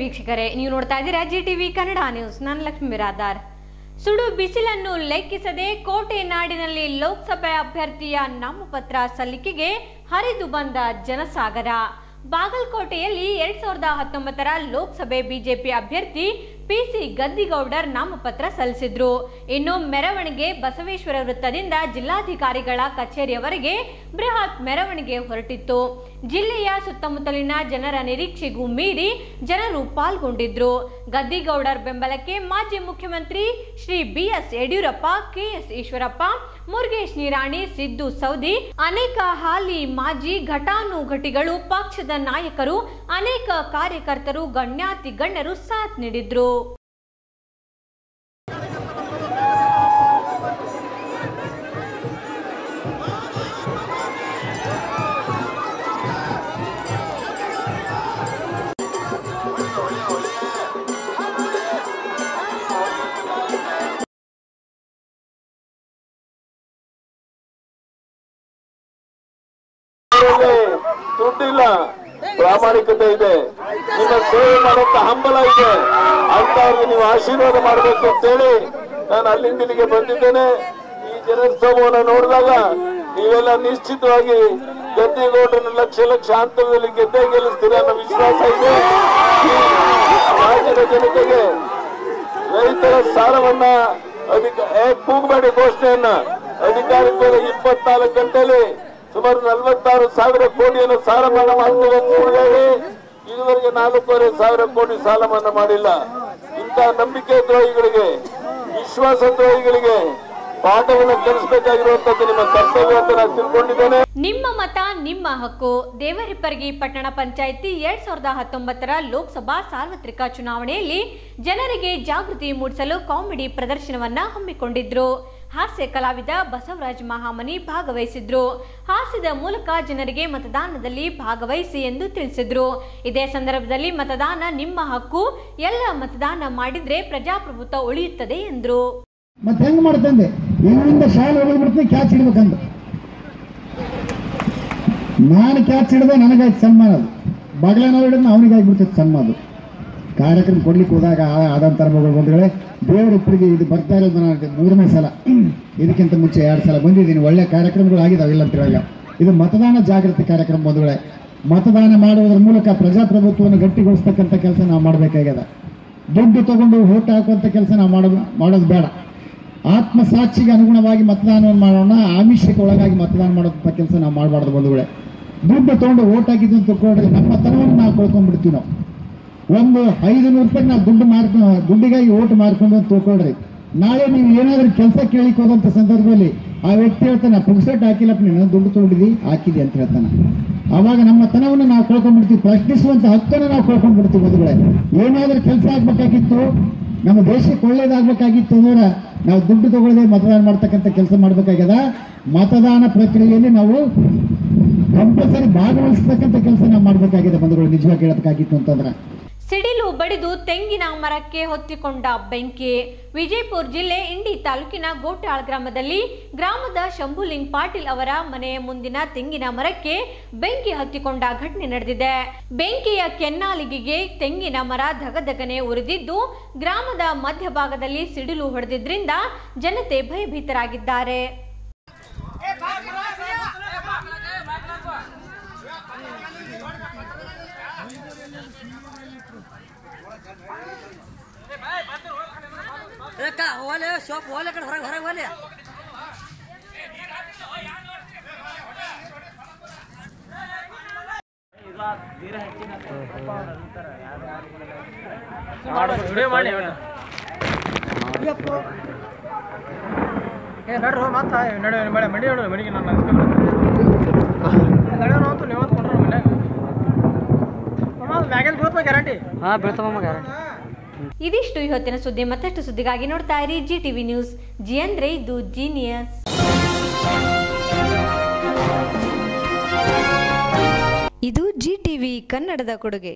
ವೀಕ್ಷಕರೇ, ನೀವು ನೋಡ್ತಾ ಇದ್ದೀರಾ ಜಿ ಟಿವಿ ಕನ್ನಡ ನ್ಯೂಸ್. ನಾನು ಲಕ್ಷ್ಮೀ ಬಿರಾದಾರ್ ಸುಡು ಬಿಸಿಲನ್ನು ಲೆಕ್ಕಿಸದೆ ಕೋಟೆ ನಾಡಿನಲ್ಲಿ ಲೋಕಸಭೆ ಅಭ್ಯರ್ಥಿಯ ನಾಮಪತ್ರ ಸಲ್ಲಿಕೆಗೆ ಹರಿದು ಬಂದ ಜನಸಾಗರ. ಬಾಗಲಕೋಟೆಯಲ್ಲಿ ಎರಡ್ ಸಾವಿರದ ಹತ್ತೊಂಬತ್ತರ ಲೋಕಸಭೆ ಬಿಜೆಪಿ ಅಭ್ಯರ್ಥಿ ಪಿಸಿ ಗದ್ದಿಗೌಡರ್ ನಾಮಪತ್ರ ಸಲ್ಲಿಸಿದ್ರು. ಇನ್ನು ಮೆರವಣಿಗೆ ಬಸವೇಶ್ವರ ವೃತ್ತದಿಂದ ಜಿಲ್ಲಾಧಿಕಾರಿಗಳ ಕಚೇರಿಯವರೆಗೆ ಬೃಹತ್ ಮೆರವಣಿಗೆ ಹೊರಟಿತ್ತು. ಜಿಲ್ಲೆಯ ಸುತ್ತಮುತ್ತಲಿನ ಜನರ ನಿರೀಕ್ಷೆಗೂ ಮೀರಿ ಜನರು ಪಾಲ್ಗೊಂಡಿದ್ರು. ಗದ್ದಿಗೌಡರ್ ಬೆಂಬಲಕ್ಕೆ ಮಾಜಿ ಮುಖ್ಯಮಂತ್ರಿ Shri B S Yediyurappa K S Eshwarappa, Murugesh Nirani, Siddu Savadi, ಅನೇಕ ಹಾಲಿ ಮಾಜಿ ಘಟಾನುಘಟಿಗಳು, ಪಕ್ಷದ ನಾಯಕರು, ಅನೇಕ ಕಾರ್ಯಕರ್ತರು, ಗಣ್ಯಾತಿ ಗಣ್ಯರು ಸಾಥ್ ನೀಡಿದ್ರು. ಅವರಲ್ಲಿ ದುಡ್ಡಿಲ್ಲ. ಪ್ರಾಮಾಣಿಕತೆ ಇದೆ. ನಿಮ್ಮ ಸೇವೆ ಮಾಡುವಂತ ಹಂಬಲ ಇದೆ. ಅಂತವ್ರಿಗೆ ನೀವು ಆಶೀರ್ವಾದ ಮಾಡಬೇಕು ಅಂತೇಳಿ ನಾನು ಅಲ್ಲಿಂದ ಇಲ್ಲಿಗೆ ಬಂದಿದ್ದೇನೆ. ಈ ಜನೋತ್ಸವವನ್ನು ನೋಡಿದಾಗ ನೀವೆಲ್ಲ ನಿಶ್ಚಿತವಾಗಿ ಗದ್ದೆಗೌಡರನ್ನು ಲಕ್ಷ ಲಕ್ಷ ಅಂತರದಲ್ಲಿ ಗೆದ್ದೆ ಗೆಲ್ಲಿಸ್ತೀರ ಅನ್ನೋ ವಿಶ್ವಾಸ ಇದೆ. ರಾಜ್ಯದ ಜನತೆಗೆ ರೈತರ ಸಾಲವನ್ನ ಅಧಿಕ ಕೂಗಬೇಡಿ ಘೋಷಣೆಯನ್ನ. ಅಧಿಕಾರಿಗಳು ಇಪ್ಪತ್ನಾಲ್ಕು ಗಂಟೆಯಲ್ಲಿ ಸುಮಾರು ನಲವತ್ತಾರು ಸಾವಿರ ಕೋಟಿಯನ್ನು ಸಾಲ ಮನ್ನಾ ಮಾಡ್ತೇವೆ ಇದುವರೆಗೆ ನಾಲ್ಕೂವರೆ ಸಾವಿರ ಕೋಟಿ ಸಾಲ ಮನ್ನಾ ಮಾಡಿಲ್ಲ. ಇಂತಹ ನಂಬಿಕೆ ದ್ರೋಹಿಗಳಿಗೆ, ವಿಶ್ವಾಸ ದ್ರೋಹಿಗಳಿಗೆ ಪಾಠವನ್ನು ಕಲಿಸಬೇಕಾಗಿರುವಂತದ್ದು ನಿಮ್ಮ ಕರ್ತವ್ಯ ಅಂತ ನಾನು ತಿಳ್ಕೊಂಡಿದ್ದೇನೆ. ನಿಮ್ಮ ಮತ, ನಿಮ್ಮ ಹಕ್ಕು. ದೇವರಿಪ್ಪರ್ಗಿ ಪಟ್ಟಣ ಪಂಚಾಯಿತಿ ಎರಡ್ ಸಾವಿರದ ಹತ್ತೊಂಬತ್ತರ ಲೋಕಸಭಾ ಸಾರ್ವತ್ರಿಕ ಚುನಾವಣೆಯಲ್ಲಿ ಜನರಿಗೆ ಜಾಗೃತಿ ಮೂಡಿಸಲು ಕಾಮಿಡಿ ಪ್ರದರ್ಶನವನ್ನ ಹಮ್ಮಿಕೊಂಡಿದ್ರು. ಹಾಸ್ಯ ಕಲಾವಿದ ಬಸವರಾಜ್ ಮಹಾಮನಿ ಭಾಗವಹಿಸಿದ್ರು. ಹಾಸ್ಯದ ಮೂಲಕ ಜನರಿಗೆ ಮತದಾನದಲ್ಲಿ ಭಾಗವಹಿಸಿ ಎಂದು ತಿಳಿಸಿದ್ರು. ಇದೇ ಸಂದರ್ಭದಲ್ಲಿ ಮತದಾನ ನಿಮ್ಮ ಹಕ್ಕು. ಎಲ್ಲ ಮತದಾನ ಮಾಡಿದ್ರೆ ಪ್ರಜಾಪ್ರಭುತ್ವ ಉಳಿಯುತ್ತದೆ ಎಂದ್ರು. ಮತ್ತೆ ಹೆಂಗ್ ಮಾಡ್ತಂದೆ ಇವರಿಂದ ಶಾಲೆ ಹೋಗ್ಬಿಡ್ತೀನಿ ಕ್ಯಾಚ್ ಹಿಡ್ಬೇಕಂದ ನಾನು ಕ್ಯಾಚ್ ಹಿಡಿದೆ ನನಗಾಯ್ತು ಸನ್ಮಾನ ಅದು. ಬಗಲನವ್ರು ಹಿಡಿದ್ ಅವನಿಗಾಗಿ ಆಗ್ಬಿಡ್ತಿತ್ತು ಸನ್ಮಾನ ಅದು. ಕಾರ್ಯಕ್ರಮ ಕೊಡ್ಲಿಕ್ಕೆ ಹೋದಾಗ ಆ- ಆದಂತ ಅನುಭವಗಳು ಬಂದ್ರೆ ದೇವರ ಇಬ್ಬರಿಗೆ ಇದು ಬರ್ತಾ ಇರೋದು ನಾನು ಮೂರನೇ ಸಲ. ಇದಕ್ಕಿಂತ ಮುಂಚೆ ಎರಡು ಸಲ ಬಂದಿದ್ದೀನಿ. ಒಳ್ಳೆ ಕಾರ್ಯಕ್ರಮಗಳು ಆಗಿದಾವೆ ಇಲ್ಲ ಅಂತ ಹೇಳಲ್ಲ. ಇದು ಮತದಾನ ಜಾಗೃತಿ ಕಾರ್ಯಕ್ರಮ ಬಂಧುಗಳೇ ಮತದಾನ ಮಾಡುವುದರ ಮೂಲಕ ಪ್ರಜಾಪ್ರಭುತ್ವವನ್ನು ಗಟ್ಟಿಗೊಳಿಸ್ತಕ್ಕಂಥ ಕೆಲಸ ನಾವು ಮಾಡಬೇಕಾಗ್ಯದ. ದುಡ್ಡು ತಗೊಂಡು ಓಟ್ ಹಾಕುವಂಥ ಕೆಲಸ ನಾವು ಮಾಡೋದು ಮಾಡೋದು ಬೇಡ. ಆತ್ಮಸಾಕ್ಷಿಗೆ ಅನುಗುಣವಾಗಿ ಮತದಾನವನ್ನು ಮಾಡೋಣ, ಆಮಿಷಕ್ಕೆ ಒಳಗಾಗಿ ಮತದಾನ ಮಾಡೋಂಥ ಕೆಲಸ ನಾವು ಮಾಡಬಾರ್ದು ಬಂಧುಗಳೇ ದುಡ್ಡು ತಗೊಂಡು ಓಟ್ ಹಾಕಿದ್ದು ಅಂತ ನಮ್ಮ ತನವನ್ನು ನಾವು ಕಳ್ಕೊಂಡ್ಬಿಡ್ತೀವಿ ನಾವು. ಒಂದು ಐದು ನೂರು ರೂಪಾಯಿ ನಾವು ದುಡ್ಡು ಮಾರ್ಕೊಂಡು ದುಡ್ಡಿಗಾಗಿ ಓಟ್ ಮಾರ್ಕೊಂಡು ಅಂತ ತಿಳ್ಕೊಳ್ರಿ ನಾಳೆ ನೀವು ಏನಾದರೂ ಕೆಲಸ ಕೇಳಿಕ್ ಹೋದಂತ ಸಂದರ್ಭದಲ್ಲಿ ಆ ವ್ಯಕ್ತಿ ಹೇಳ್ತಾನೆ ಪುಕ್ಸೆಟ್ ಹಾಕಿಲ್ಲಪ್ಪ ನೀನು ದುಡ್ಡು ತೊಗೊಂಡಿದ್ದಿ ಹಾಕಿದಿ ಅಂತ ಹೇಳ್ತಾನೆ. ಅವಾಗ ನಮ್ಮ ತನವನ್ನು ನಾವು ಕಳ್ಕೊಂಡ್ಬಿಡ್ತೀವಿ ಪ್ರಶ್ನಿಸುವಂಥ ಹಕ್ಕನ್ನು ನಾವು ಕಳ್ಕೊಂಡ್ಬಿಡ್ತೀವಿ ಮದುವೆ ಏನಾದರೂ ಕೆಲಸ ಆಗ್ಬೇಕಾಗಿತ್ತು, ನಮ್ಮ ದೇಶಕ್ಕೆ ಒಳ್ಳೇದಾಗಬೇಕಾಗಿತ್ತು ಅಂದ್ರೆ ನಾವು ದುಡ್ಡು ತಗೊಳ್ಳದೆ ಮತದಾನ ಮಾಡ್ತಕ್ಕಂಥ ಕೆಲಸ ಮಾಡ್ಬೇಕಾಗ್ಯದ? ಮತದಾನ ಪ್ರಕ್ರಿಯೆಯಲ್ಲಿ ನಾವು ಕಂಪಲ್ಸರಿ ಭಾಗವಹಿಸ್ತಕ್ಕಂಥ ಕೆಲಸ ನಾವು ಮಾಡ್ಬೇಕಾಗಿದೆ ಬಂಧುಗಳು, ನಿಜವಾಗಿ ಹೇಳಬೇಕಾಗಿತ್ತು ಅಂತಂದ್ರೆ. ಸಿಡಿಲು ಬಡಿದು ತೆಂಗಿನ ಮರಕ್ಕೆ ಹೊತ್ತಿಕೊಂಡ ಬೆಂಕಿ. ವಿಜಯಪುರ ಜಿಲ್ಲೆ ಇಂಡಿ ತಾಲೂಕಿನ ಗೋಟಾಳ್ ಗ್ರಾಮದಲ್ಲಿ ಗ್ರಾಮದ ಶಂಭುಲಿಂಗ್ ಪಾಟೀಲ್ ಅವರ ಮನೆಯ ಮುಂದಿನ ತೆಂಗಿನ ಮರಕ್ಕೆ ಬೆಂಕಿ ಹತ್ತಿಕೊಂಡ ಘಟನೆ ನಡೆದಿದೆ. ಬೆಂಕಿಯ ಕೆನ್ನಾಲಿಗೆಗೆ ತೆಂಗಿನ ಮರ ಧಗಧಗನೆ ಉರಿದಿದ್ದು, ಗ್ರಾಮದ ಮಧ್ಯಭಾಗದಲ್ಲಿ ಸಿಡಿಲು ಹೊಡೆದಿದ್ದರಿಂದ ಜನತೆ ಭಯಭೀತರಾಗಿದ್ದಾರೆ ಏ ಕಾ ಹೋಲೆ ಶಾಪ್ ಹೋಲೆ ಕಡೆ ಹೊರಗೆ ಹೊರಗೆ ಹೋಲೆ. ವಿಡಿಯೋ ಮಾಡಿ. ಏ ನಡ್ರಿ ಮತ್ತ ನಡೆ ಮಳೆ ಮಡಿ ನೋಡು ಮಡಿಗೆ ನಾನು ನಡೆಯೋಣ ಅಂತ ನೀವು ಕೊಂಡ್ರ ಮನೆ ಮ್ಯಾಗೇಜ್ ಬೀಳ್ತಾ ಗ್ಯಾರಂಟಿ? ಹಾ ಬೀಳ್ತಮ್ಮ ಗ್ಯಾರಂಟಿ. ಇದಿಷ್ಟು ಇವತ್ತಿನ ಸುದ್ದಿ. ಮತ್ತಷ್ಟು ಸುದ್ದಿಗಾಗಿ ನೋಡ್ತಾ ಇರಿ ಜಿ ಟಿವಿ ನ್ಯೂಸ್. ಜಿ ಅಂದ್ರೆ ಇದು ಜೀನಿಯಸ್ ಇದು ಜಿ ಟಿವಿ ಕನ್ನಡದ ಕೊಡುಗೆ.